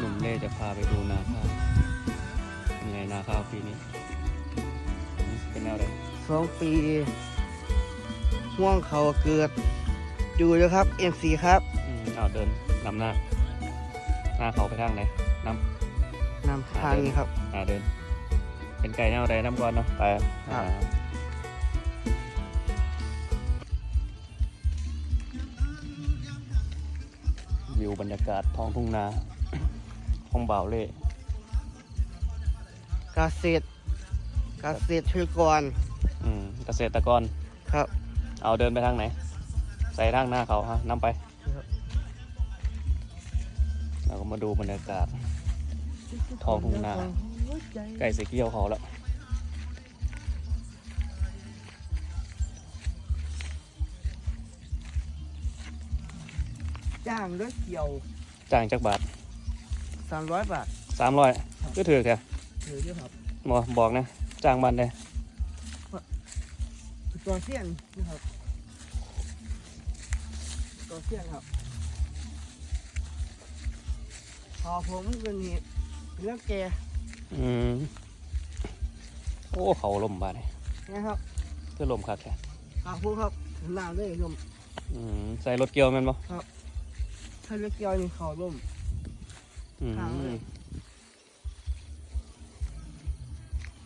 หนุ่มเล่จะพาไปดูนาข้าวยังไงนาข้าวปีนี้ เป็นแนวไหนสองปี ห่วงเขาเกิดดูแล้วครับ MC ครับอืมเอาเดินนำหน้า หน้าเขาไปทางไหนนนำทางนี้ครับำอ่าเดิน เป็นไก่แนวใดน้ำก่อนเนาะไปครับอ่าวิวบรรยากาศท้องทุ่งนา ของบ่าวเล่เกษตรเกษตรกรอืมเกษตรกร ครับ เอาเดินไปทางไหน ใส่ทางหน้าเขาฮะนำไปครับเราก็มาดูบรรยากาศท้องทุ่งนาใกล้เสเกี่ยวเขาแล้วจ้างรถเกี่ยว จ้างจักบาท 300บาทสามร้อยก็ถือแค่ถือด้วยครับบอบอกนะจ้างบันเลยตัวเสี้ยนนะครับตัวเสี้ยนครับพอผมเป็นนี่เรื่องแกอืมโอ้เขาลมบาดเลยนะครับคือลมคักแค่ขอบคุณครับน้ำด้วยลมอืมใส่รถเกี่ยวแมันบ่ถ้าเลือกเกี่ยวนี่เขาลมอืม ทางเลย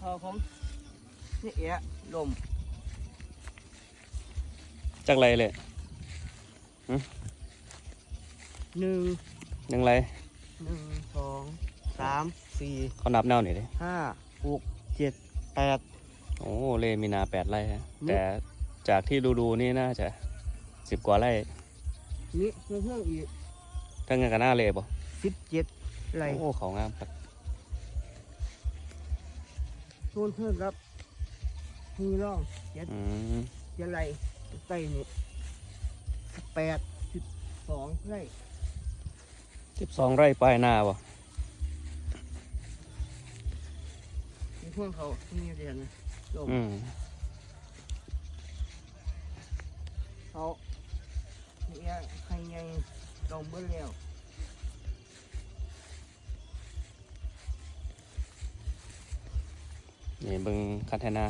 พอผมนี่เอะลมจักไรเลยหนึ่งหนึ่งไรหนึ่งสองสามสี่เขานับแนวหน่อยดิห้าหกเจ็ดแปดโอ้เล่มีนาแปดไร่ฮะอืมแต่จากที่ดูดูๆนี่น่าจะสิบกว่าไร่นี่เพิ่มเพิ่มอีกทั้งงานกับหน้าเล่บ่สิบเจ็ด ไรโอ้เขางามครับโซนเพิ่มครับมีร่องเจ็ดอืมเจ็ดไรใต้นี่แปดสิบสองไรสิบสองไร่ปลายนาบ่มีพวกเขามีเรียนนะลมอืมเขาเนี่ยใครไงลงเบิ้ลแล้ว นี่เบิ่งคันเทนนา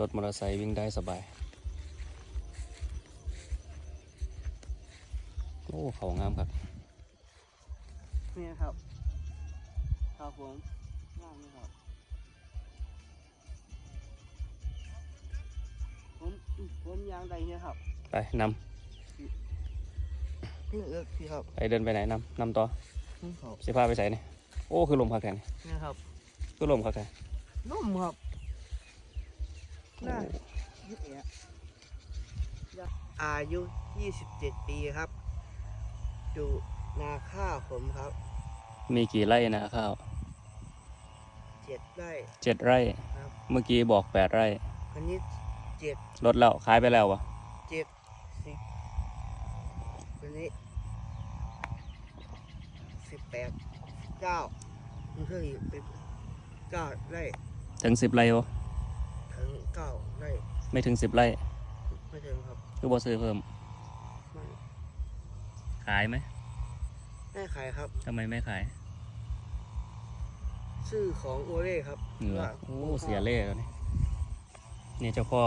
รถมอเตอร์ไซค์วิ่งได้สบาย โอ้เขางามครับ นี่ครับครับผมงามเลยครับ ผมผมยางใดเนี่ยครับ ไปนพี่เอิกพี่ครับำไปเดินไปไหนนำนำต่อนี่ครับสิพาไปใส่นี่ โอ้คือลมพักแทนนี่ครับคือลมพักแทนนุ่มครับน่ายึดเอะอายุ 27 ปีครับ อยู่นาข้าวผมครับ มีกี่ไร่นะข้าวเจ็ดไร่เจ็ดไร่ครับ เมื่อกี้บอกแปดไร่อันนี้เจ็ดลดแล้วขายไปแล้ววะเจ็ดสิบอันนี้สิบแปด เก้ามันก็อยู่เป็นเก้าไร่ถึงสิบไร่วะถึงเก้าไร่ไม่ถึงสิบไร่ไม่ถึงครับคือบ่ซื้อเพิ่ม ไม่ขายไหมไม่ขายครับ ทำไมไม่ขายชื่อของโอเล่ครับเหนือว่าโอ้เสียเล่แล้วนี่นี่เจ้าพ่อ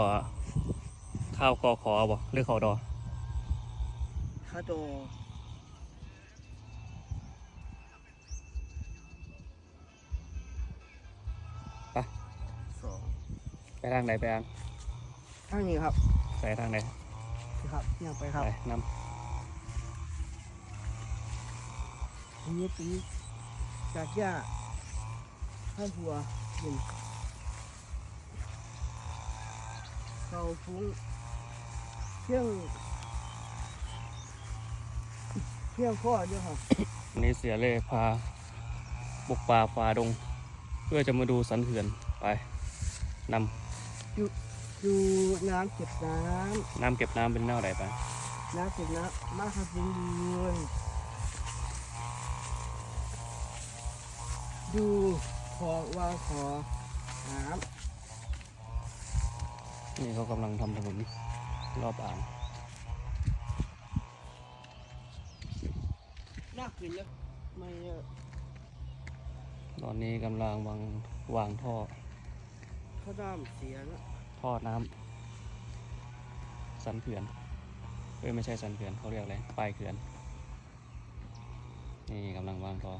ข้าวกอขอบ่หรือขอดอคาโด ไปทางไหนไปทางข้างนี้ครับใส่ทางไหนครับยังไปครับไปนอันนี้ปีจากหญ้าข้าวหัวเย็นเขาฟุ้งเพียงเพียงข้อเดียวครับำวันนี้เสียเล่พาบุกป่าฝ่าดง เพื่อจะมาดูสันเขื่อนไปน ดูน้ำเก็บน้ำน้ำเก็บน้ำเป็นแนวไหนไปำน้ำเก็บน้ำมากครับดูเลยดูขอวางขอน้นี่เขากำลังทำถนนรอบอ่างน่ากินแล้วไม่เยอะตอนนี้กำลังวางวางท่อ ข้าวด้ามเสียแล้วท่อน้ำสันเขื่อนเอ้ยไม่ใช่สันเขื่อนเขาเรียกอะไรปลายเขื่อน นี่กำลังวางท่อ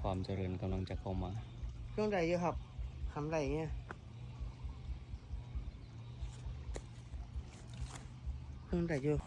ความเจริญกำลังจะเข้ามาเครื่องใดเยอะครับทำไรเงี้ยเครื่องใดเยอะ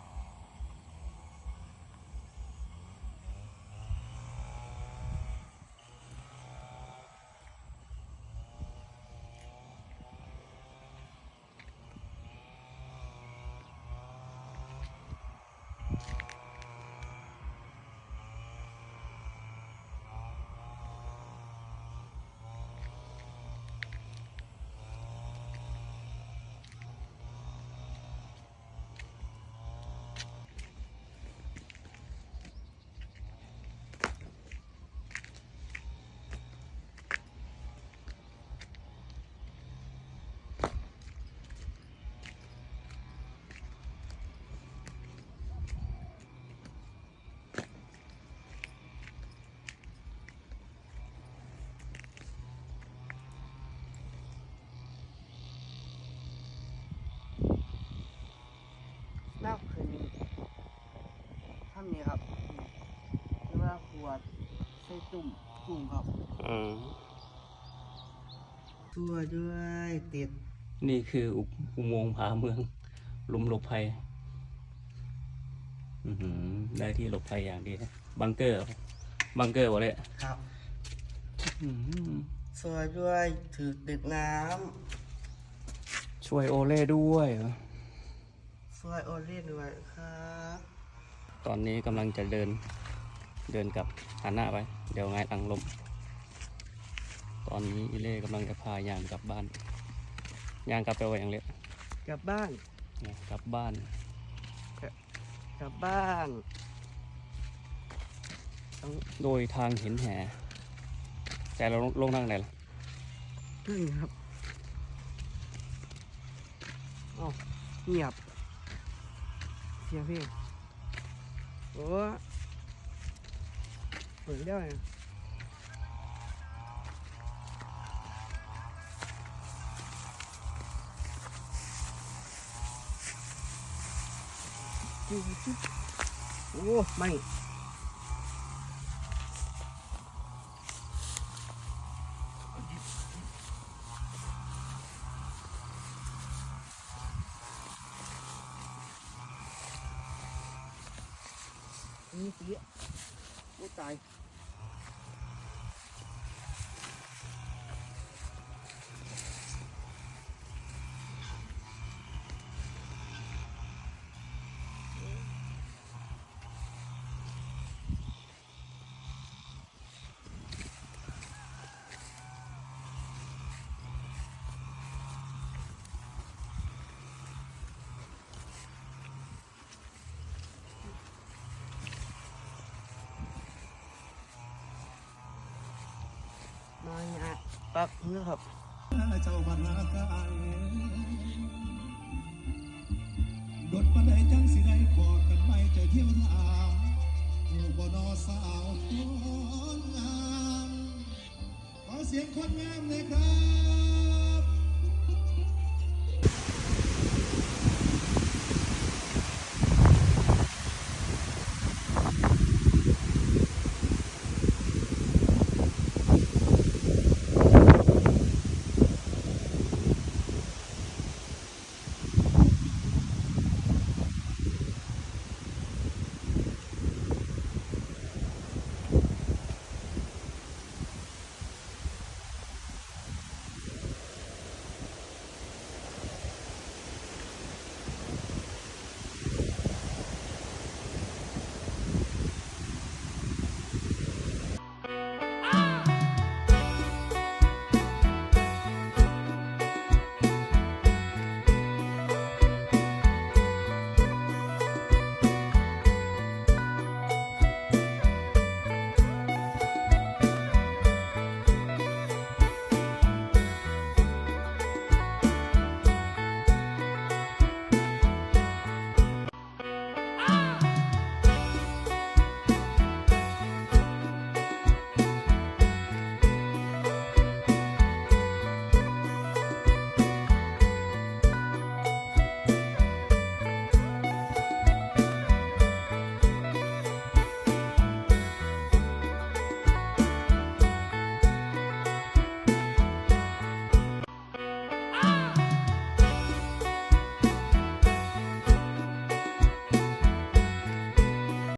ใส่ตุ่มตุ่มครับอืมตัวด้วยติด นี่คืออุอุโมงค์ผาเมืองหลุมหลบภัยอือหือได้ที่หลบภัยอย่างดีนะบังเกอร์เหรอบังเกอร์วะเลยครับอื้อหือสวยด้วยถือติดน้ช่วยโอเล่ด้วยเหรอำสวยโอเล่นด้วยครับ ตอนนี้กำลังจะเดิน เดินกลับหันหน้าไป เดี๋ยวไงายหลังลม ตอนนี้อีเล่กำลังจะพายางกลับบ้าน ยางกลับไปว่าอย่างเล็กกลับบ้านกลับบ้าน กลับบ้าน โดยทางเห็นแห่แต่เราลงนั่งไหนล่ะพึ่งครับอ้าวเงียบ เสียงเพลงโอ้ เปิดได้นะจุ๊บ มาเนี่ยปักเนื้อครับเจ้าบรรณาการดดปันใดจังสิได้กอดกันไม่ใจเที่ยวทามหูบ่นอสาวคนงามขอเสียงคนงามเลยครับ